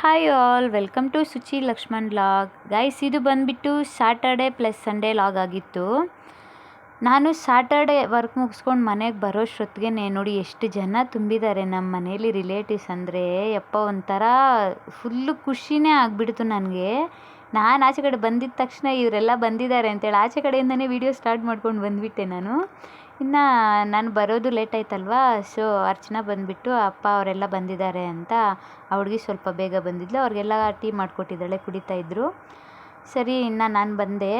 Hi all, welcome to Suchi Lakshman vlog guys ಇದು ಬಂದುಬಿಟ್ಟು Saturday plus Sunday log ಆಗಿತ್ತು. ನಾನು ಸ್ಯಾಟರ್ಡೆ ವರ್ಕ್ ಮುಗಿಸ್ಕೊಂಡು ಮನೆಗೆ ಬರೋಷ್ಟೊತ್ತಿಗೆ ನೋಡಿ ಎಷ್ಟು ಜನ ತುಂಬಿದ್ದಾರೆ ನಮ್ಮ ಮನೇಲಿ ರಿಲೇಟಿವ್ಸ್ ಅಂದರೆ. ಯಪ್ಪ, ಒಂಥರ ಫುಲ್ಲು ಖುಷಿನೇ ಆಗಿಬಿಡ್ತು ನನಗೆ. ನಾನು ಆಚೆ ಕಡೆ ಬಂದಿದ್ದ ತಕ್ಷಣ ಇವರೆಲ್ಲ ಬಂದಿದ್ದಾರೆ ಅಂತೇಳಿ ಆಚೆ ಕಡೆಯಿಂದನೇ ವೀಡಿಯೋ ಸ್ಟಾರ್ಟ್ ಮಾಡ್ಕೊಂಡು ಬಂದುಬಿಟ್ಟೆ ನಾನು. ಇನ್ನು ನಾನು ಬರೋದು ಲೇಟ್ ಆಯ್ತಲ್ವಾ? ಸೊ ಅರ್ಚನಾ ಬಂದುಬಿಟ್ಟು ಅಪ್ಪ ಅವರೆಲ್ಲ ಬಂದಿದ್ದಾರೆ ಅಂತ ಹುಡುಗಿ ಸ್ವಲ್ಪ ಬೇಗ ಬಂದಿದ್ಲು. ಅವ್ರಿಗೆಲ್ಲ ಟೀ ಮಾಡಿಕೊಟ್ಟಿದ್ದಾಳೆ ಕುಡಿತಾಯಿದ್ರು ಸರಿ, ಇನ್ನು ನಾನು ಬಂದೆ.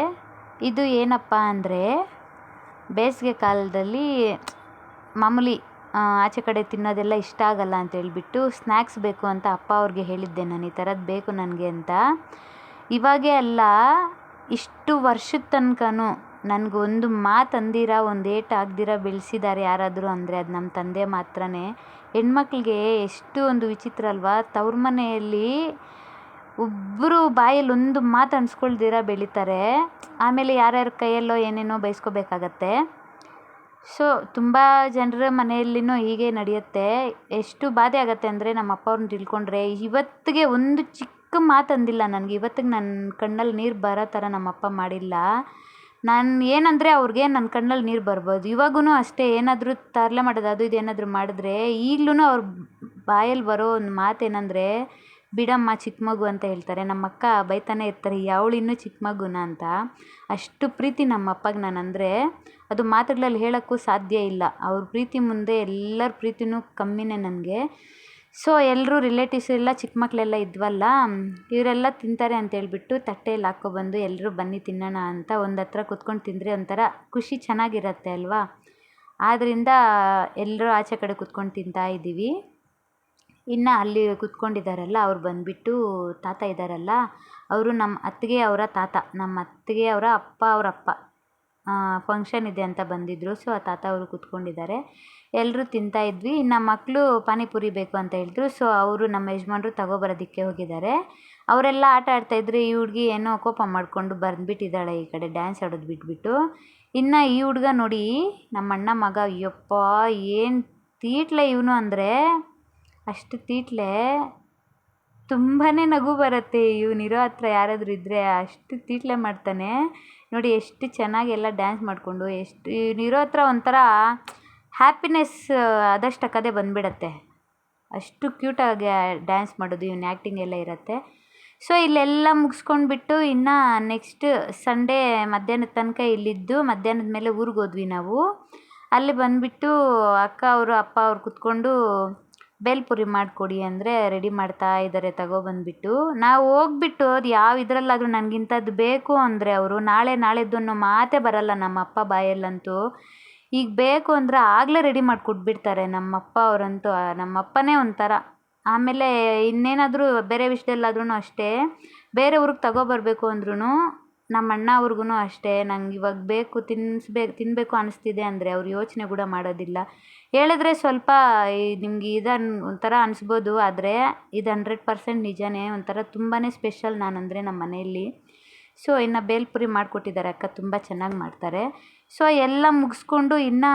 ಇದು ಏನಪ್ಪ ಅಂದರೆ, ಬೇಸಿಗೆ ಕಾಲದಲ್ಲಿ ಮಾಮೂಲಿ ಆಚೆ ಕಡೆ ತಿನ್ನೋದೆಲ್ಲ ಇಷ್ಟ ಆಗಲ್ಲ ಅಂತ ಹೇಳ್ಬಿಟ್ಟು ಸ್ನ್ಯಾಕ್ಸ್ ಬೇಕು ಅಂತ ಅಪ್ಪ ಅವ್ರಿಗೆ ಹೇಳಿದ್ದೆ ನಾನು. ಈ ಥರದ್ದು ಬೇಕು ನನಗೆ ಅಂತ. ಇವಾಗೇ ಅಲ್ಲ ಇಷ್ಟು ವರ್ಷದ ತನಕನೂ ನನಗೊಂದು ಮಾತು ಅಂದಿರ, ಒಂದು ಏಟು ಆಗ್ದಿರ ಬೆಳೆಸಿದ್ದಾರೆ ಯಾರಾದರೂ ಅಂದರೆ ಅದು ನಮ್ಮ ತಂದೆ ಮಾತ್ರನೇ. ಹೆಣ್ಮಕ್ಳಿಗೆ ಎಷ್ಟು ಒಂದು ವಿಚಿತ್ರ ಅಲ್ವಾ? ತವ್ರ ಮನೆಯಲ್ಲಿ ಒಬ್ಬರು ಬಾಯಲ್ಲಿ ಒಂದು ಮಾತು ಅನ್ಸ್ಕೊಳ್ದಿರ ಬೆಳೀತಾರೆ. ಆಮೇಲೆ ಯಾರ್ಯಾರ ಕೈಯಲ್ಲೋ ಏನೇನೋ ಬೈಸ್ಕೋಬೇಕಾಗತ್ತೆ. ಸೊ, ತುಂಬ ಜನರ ಮನೆಯಲ್ಲಿನೂ ಹೀಗೆ ನಡೆಯುತ್ತೆ. ಎಷ್ಟು ಬಾಧೆ ಆಗುತ್ತೆ ಅಂದರೆ ನಮ್ಮ ಅಪ್ಪ ಅವ್ರನ್ನ ತಿಳ್ಕೊಂಡ್ರೆ, ಇವತ್ತಿಗೆ ಒಂದು ಚಿಕ್ಕ ಮಾತು ಅಂದಿಲ್ಲ ನನಗೆ. ಇವತ್ತಿಗೆ ನನ್ನ ಕಣ್ಣಲ್ಲಿ ನೀರು ಬರೋ ಥರ ನಮ್ಮ ಅಪ್ಪ ಮಾಡಿಲ್ಲ. ನಾನು ಏನಂದರೆ ಅವ್ರಿಗೆ ನನ್ನ ಕಣ್ಣಲ್ಲಿ ನೀರು ಬರ್ಬೋದು. ಇವಾಗೂ ಅಷ್ಟೇ, ಏನಾದರೂ ತರಲೆ ಮಾಡೋದು, ಅದು ಇದು ಏನಾದರೂ ಮಾಡಿದ್ರೆ ಈಗಲೂ ಅವ್ರ ಬಾಯಲ್ಲಿ ಬರೋ ಒಂದು ಮಾತು ಏನಂದರೆ, ಬಿಡಮ್ಮ ಚಿಕ್ಕ ಮಗು ಅಂತ ಹೇಳ್ತಾರೆ. ನಮ್ಮ ಅಕ್ಕ ಬೈತಾನೆ ಇರ್ತಾರೆ ಯಾವಳು ಇನ್ನೂ ಚಿಕ್ಕ ಮಗುನ ಅಂತ. ಅಷ್ಟು ಪ್ರೀತಿ ನಮ್ಮ ಅಪ್ಪಗೆ ನಾನು ಅಂದರೆ ಅದು ಮಾತುಗಳಲ್ಲಿ ಹೇಳೋಕ್ಕೂ ಸಾಧ್ಯ ಇಲ್ಲ. ಅವ್ರ ಪ್ರೀತಿ ಮುಂದೆ ಎಲ್ಲರ ಪ್ರೀತಿನೂ ಕಮ್ಮಿನೇ ನನಗೆ. ಸೊ ಎಲ್ಲರೂ ರಿಲೇಟಿವ್ಸ್ ಎಲ್ಲ, ಚಿಕ್ಕ ಮಕ್ಕಳೆಲ್ಲ ಇದ್ವಲ್ಲ, ಇವರೆಲ್ಲ ತಿಂತಾರೆ ಅಂತ ಹೇಳ್ಬಿಟ್ಟು ತಟ್ಟೆಯಲ್ಲಿ ಹಾಕ್ಕೊಬಂದು ಎಲ್ಲರೂ ಬನ್ನಿ ತಿನ್ನೋಣ ಅಂತ ಒಂದು ಹತ್ರ ಕೂತ್ಕೊಂಡು ತಿಂದರೆ ಒಂಥರ ಖುಷಿ ಚೆನ್ನಾಗಿರತ್ತೆ ಅಲ್ವಾ? ಆದ್ದರಿಂದ ಎಲ್ಲರೂ ಆಚೆ ಕಡೆ ಕೂತ್ಕೊಂಡು ತಿಂತಾ ಇದ್ದೀವಿ. ಇನ್ನು ಅಲ್ಲಿ ಕುತ್ಕೊಂಡಿದ್ದಾರಲ್ಲ ಅವ್ರು ಬಂದುಬಿಟ್ಟು ತಾತ ಇದ್ದಾರಲ್ಲ ಅವರು ನಮ್ಮ ಅತ್ತಿಗೆ ಅವರ ತಾತ ನಮ್ಮ ಅತ್ತಿಗೆ ಅವರ ಅಪ್ಪ ಅವರ ಅಪ್ಪ. ಫಂಕ್ಷನ್ ಇದೆ ಅಂತ ಬಂದಿದ್ದರು ಸೊ ಆ ತಾತ ಅವರು ಕೂತ್ಕೊಂಡಿದ್ದಾರೆ. ಎಲ್ಲರೂ ತಿಂತಾ ಇದ್ವಿ. ಇನ್ನು ಮಕ್ಕಳು ಪಾನಿಪುರಿ ಬೇಕು ಅಂತ ಹೇಳಿದ್ರು. ಸೊ ಅವರು ನಮ್ಮ ಯಜಮಾನ್ರು ತಗೋಬರೋದಕ್ಕೆ ಹೋಗಿದ್ದಾರೆ. ಅವರೆಲ್ಲ ಆಟ ಆಡ್ತಾಯಿದ್ರು ಈ ಹುಡುಗಿ ಏನೋ ಕೋಪ ಮಾಡಿಕೊಂಡು ಬಂದುಬಿಟ್ಟಿದ್ದಾಳೆ ಈ ಕಡೆ. ಡ್ಯಾನ್ಸ್ ಆಡೋದು ಬಿಟ್ಬಿಟ್ಟು. ಇನ್ನು ಈ ಹುಡುಗ ನೋಡಿ, ನಮ್ಮ ಅಣ್ಣ ಮಗ, ಅಯ್ಯಪ್ಪ, ಏನು ತೀಟ್ಲೆ ಇವನು ಅಂದರೆ. ಅಷ್ಟು ತೀಟ್ಲೆ. ತುಂಬಾ ನಗು ಬರುತ್ತೆ. ಇವನಿರೋ ಹತ್ರ ಯಾರಾದರೂ ಇದ್ದರೆ ಅಷ್ಟು ತೀಟ್ಲೆ ಮಾಡ್ತಾನೆ. ನೋಡಿ ಎಷ್ಟು ಚೆನ್ನಾಗಿ ಎಲ್ಲ ಡ್ಯಾನ್ಸ್ ಮಾಡಿಕೊಂಡು, ಎಷ್ಟು ಇರೋ ಹತ್ರ ಒಂಥರ ಹ್ಯಾಪಿನೆಸ್ ಅದಷ್ಟಕ್ಕದೇ ಬಂದುಬಿಡತ್ತೆ. ಅಷ್ಟು ಕ್ಯೂಟಾಗಿ ಡ್ಯಾನ್ಸ್ ಮಾಡೋದು ಇವ್ನ ಆ್ಯಕ್ಟಿಂಗ್ ಎಲ್ಲ ಇರುತ್ತೆ. ಸೊ ಇಲ್ಲೆಲ್ಲ ಮುಗಿಸ್ಕೊಂಡ್ಬಿಟ್ಟು ಇನ್ನು ನೆಕ್ಸ್ಟ್ ಸಂಡೇ ಮಧ್ಯಾಹ್ನದ ತನಕ ಇಲ್ಲಿದ್ದು, ಮಧ್ಯಾಹ್ನದ ಮೇಲೆ ಊರಿಗೆ ಹೋದ್ವಿ ನಾವು. ಅಲ್ಲಿ ಬಂದುಬಿಟ್ಟು ಅಕ್ಕ ಅವರು, ಅಪ್ಪ ಅವ್ರು ಕುತ್ಕೊಂಡು ಬೇಲ್ಪುರಿ ಮಾಡಿಕೊಡಿ ಅಂದರೆ ರೆಡಿ ಮಾಡ್ತಾ ಇದ್ದಾರೆ ತಗೊಬಂದ್ಬಿಟ್ಟು ನಾವು ಹೋಗ್ಬಿಟ್ಟು ಅದು ಯಾವ ಇದರಲ್ಲಾದರೂ ನನಗಿಂಥದ್ದು ಬೇಕು ಅಂದರೆ ಅವರು ನಾಳೆ ನಾಳೆದ್ದು ಅನ್ನೋ ಮಾತೇ ಬರಲ್ಲ ನಮ್ಮ ಅಪ್ಪ ಬಾಯಲ್ಲಂತೂ. ಈಗ ಬೇಕು ಅಂದರೆ ಆಗಲೇ ರೆಡಿ ಮಾಡಿ ಕೊಟ್ಬಿಡ್ತಾರೆ ನಮ್ಮಪ್ಪ ಅವರಂತೂ ನಮ್ಮಪ್ಪನೇ ಒಂಥರ. ಆಮೇಲೆ ಇನ್ನೇನಾದರೂ ಬೇರೆ ವಿಷಯದಲ್ಲಾದ್ರೂ ಅಷ್ಟೇ. ಬೇರೆ ಊರಿಗೆ ತಗೊಬರಬೇಕು ಅಂದ್ರೂ ನಮ್ಮ ಅಣ್ಣ ಅವ್ರಿಗೂ ಅಷ್ಟೇ, ನಂಗೆ ಇವಾಗ ಬೇಕು ತಿನ್ನಿಸ್ಬೇಕು ತಿನ್ನಬೇಕು ಅನ್ನಿಸ್ತಿದೆ ಅಂದರೆ ಅವ್ರು ಯೋಚನೆ ಕೂಡ ಮಾಡೋದಿಲ್ಲ. ಹೇಳಿದ್ರೆ ಸ್ವಲ್ಪ ನಿಮಗೆ ನಿಮ್ಗೆ ಒಂಥರ ಅನಿಸ್ಬೋದು, ಆದರೆ ಇದು ಹಂಡ್ರೆಡ್ ಪರ್ಸೆಂಟ್ ನಿಜನೇ ಒಂಥರ ತುಂಬಾ ಸ್ಪೆಷಲ್ ನಾನಂದರೆ ನಮ್ಮ ಮನೆಯಲ್ಲಿ. ಸೊ, ಇನ್ನು ಬೇಲ್ಪುರಿ ಮಾಡಿಕೊಟ್ಟಿದ್ದಾರೆ ಅಕ್ಕ, ತುಂಬ ಚೆನ್ನಾಗಿ ಮಾಡ್ತಾರೆ. ಸೊ, ಎಲ್ಲ ಮುಗಿಸ್ಕೊಂಡು ಇನ್ನು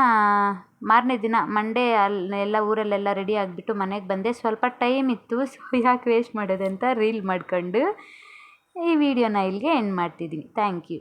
ಮಾರನೇ ದಿನ ಮಂಡೇ ಅಲ್ಲಿ ಎಲ್ಲ ಊರಲ್ಲೆಲ್ಲ ರೆಡಿ ಆಗಿಬಿಟ್ಟು ಮನೆಗೆ ಬಂದೆ. ಸ್ವಲ್ಪ ಟೈಮ್ ಇತ್ತು, ಸೊ, ಯಾಕೆ ವೇಸ್ಟ್ ಮಾಡೋದಂತ ರೀಲ್ ಮಾಡ್ಕೊಂಡು. ಈ ವಿಡಿಯೋನ ಇಲ್ಲಿಗೆ ಎಂಡ್ ಮಾಡ್ತಿದ್ದೀನಿ. Thank you